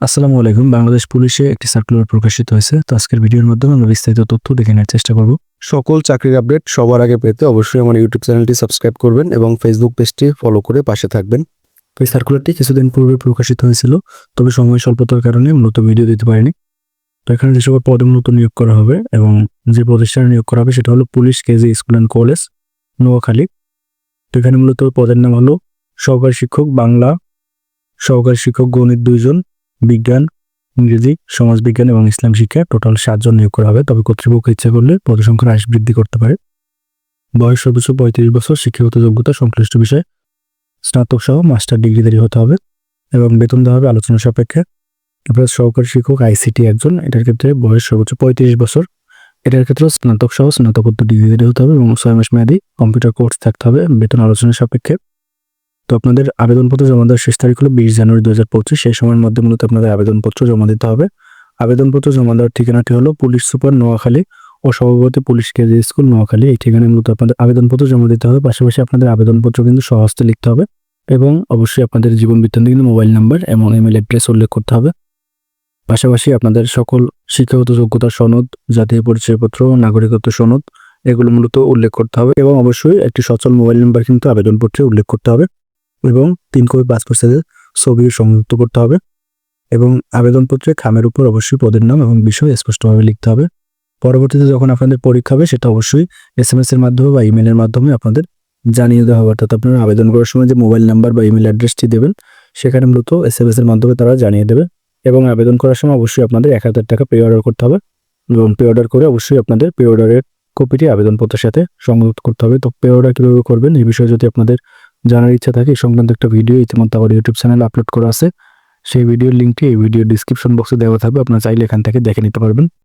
আসসালামু আলাইকুম। বাংলাদেশ পুলিশে একটি সার্কুলার প্রকাশিত হয়েছে। তো আজকের ভিডিওর মাধ্যমে আমরা বিস্তারিত তথ্য দেখে নেওয়ার চেষ্টা করব। সকল চাকরির আপডেট সবার আগে পেতে অবশ্যই আমার ইউটিউব চ্যানেলটি সাবস্ক্রাইব করবেন এবং ফেসবুক পেজটি ফলো করে পাশে থাকবেন। এই সার্কুলারটি কিছুদিন পূর্বে প্রকাশিত হয়েছিল তবে সময় স্বল্পতার কারণে মূলত ভিডিও দিতে পারিনি। তো এখানে যে সকল পদে মূলত নিয়োগ করা হবে এবং যে প্রতিষ্ঠানে নিয়োগ করা হবে সেটা হলো police KG school and college Noakhali. তো এখানে মূলত পদের নাম হলো সহকারী শিক্ষক বাংলা সহকারী শিক্ষক গণিত দুইজন বিজ্ঞান, ইংরেজি, সমাজবিজ্ঞান এবং ইসলাম শিক্ষা টোটাল সাতজন নিয়োগ করা হবে। তবে কর্তৃপক্ষ ইচ্ছা করলে পদসংখ্যার হ্রাস বৃদ্ধি করতে পারে। বয়স সর্বোচ্চ পঁয়ত্রিশ বছর, শিক্ষাগত যোগ্যতা সংশ্লিষ্ট বিষয়ে স্নাতক সহ মাস্টার ডিগ্রিধারী হতে হবে এবং বেতন দেওয়া হবে আলোচনা সাপেক্ষে। এবার সহকারী শিক্ষক আইসিটি একজন, এটার ক্ষেত্রে বয়স সর্বোচ্চ পঁয়ত্রিশ বছর। এটার ক্ষেত্রে স্নাতক সহ স্নাতকোত্তর ডিগ্রিধারী হতে হবে এবং ছয় মাস মেয়াদী কম্পিউটার কোর্স থাকতে হবে। বেতন আলোচনা সাপেক্ষে তো আপনাদের আবেদনপত্র জমা দেওয়ার শেষ তারিখ হলো বিশ জানুয়ারি দু হাজার পঁচিশ। সেই সময়ের মধ্যে মূলত আপনাদের আবেদনপত্র জমা দিতে হবে। আবেদনপত্র জমা দেওয়ার ঠিকানাটি হলো পুলিশ সুপার নোয়াখালী ও সভাপতি পুলিশ কেজি স্কুল নোয়াখালী। এই ঠিকানায় মূলত আপনাদের আবেদনপত্র জমা দিতে হবে। পাশাপাশি আপনাদের আবেদনপত্র কিন্তু সহস্তে লিখতে হবে এবং অবশ্যই আপনাদের জীবন বৃত্তান্ত কিন্তু মোবাইল নাম্বার এবং ইমেল অ্যাড্রেস উল্লেখ করতে হবে। পাশাপাশি আপনাদের সকল শিক্ষাগত যোগ্যতা সনদ, জাতীয় পরিচয়পত্র, নাগরিকত্ব সনদ, এগুলো মূলত উল্লেখ করতে হবে এবং অবশ্যই একটি সচল মোবাইল নাম্বার কিন্তু আবেদনপত্রে উল্লেখ করতে হবে। এবং তিন কপি পাসপোর্ট সাইজের ছবি সংযুক্ত করতে হবে এবং আবেদনপত্রে খামের উপর অবশ্যই পদের নাম এবং বিষয় স্পষ্টভাবে লিখতে হবে। পরবর্তীতে যখন আপনাদের পরীক্ষা হবে, সেটা অবশ্যই এস এম এর মাধ্যমে বা ইমেলের মাধ্যমে আপনাদের জানিয়ে দেওয়া হবে। অর্থাৎ আপনারা আবেদন করার সময় যে মোবাইল নাম্বার বা ইমেল অ্যাড্রেসটি দেবেন, সেখানে মূলত এস এম এর মাধ্যমে তারা জানিয়ে দেবে এবং আবেদন করার সময় অবশ্যই আপনাদের এক হাজার টাকা পে অর্ডার করতে হবে এবং পে অর্ডার করে অবশ্যই আপনাদের পে অর্ডারের কপিটি আবেদনপত্রের সাথে সংযুক্ত করতে হবে। তো পে অর্ডার কীভাবে করবেন, এই বিষয়ে যদি আপনাদের জানার ইচ্ছা থাকে সংক্রান্ত একটা ভিডিও ইতিমধ্যে আমার ইউটিউব চ্যানেলে আপলোড করা আছে। সেই ভিডিওর লিঙ্কটি এই ভিডিও ডিসক্রিপশন বক্সে দেওয়া থাকবে, আপনারা চাইলে এখান থেকে দেখে নিতে পারবেন।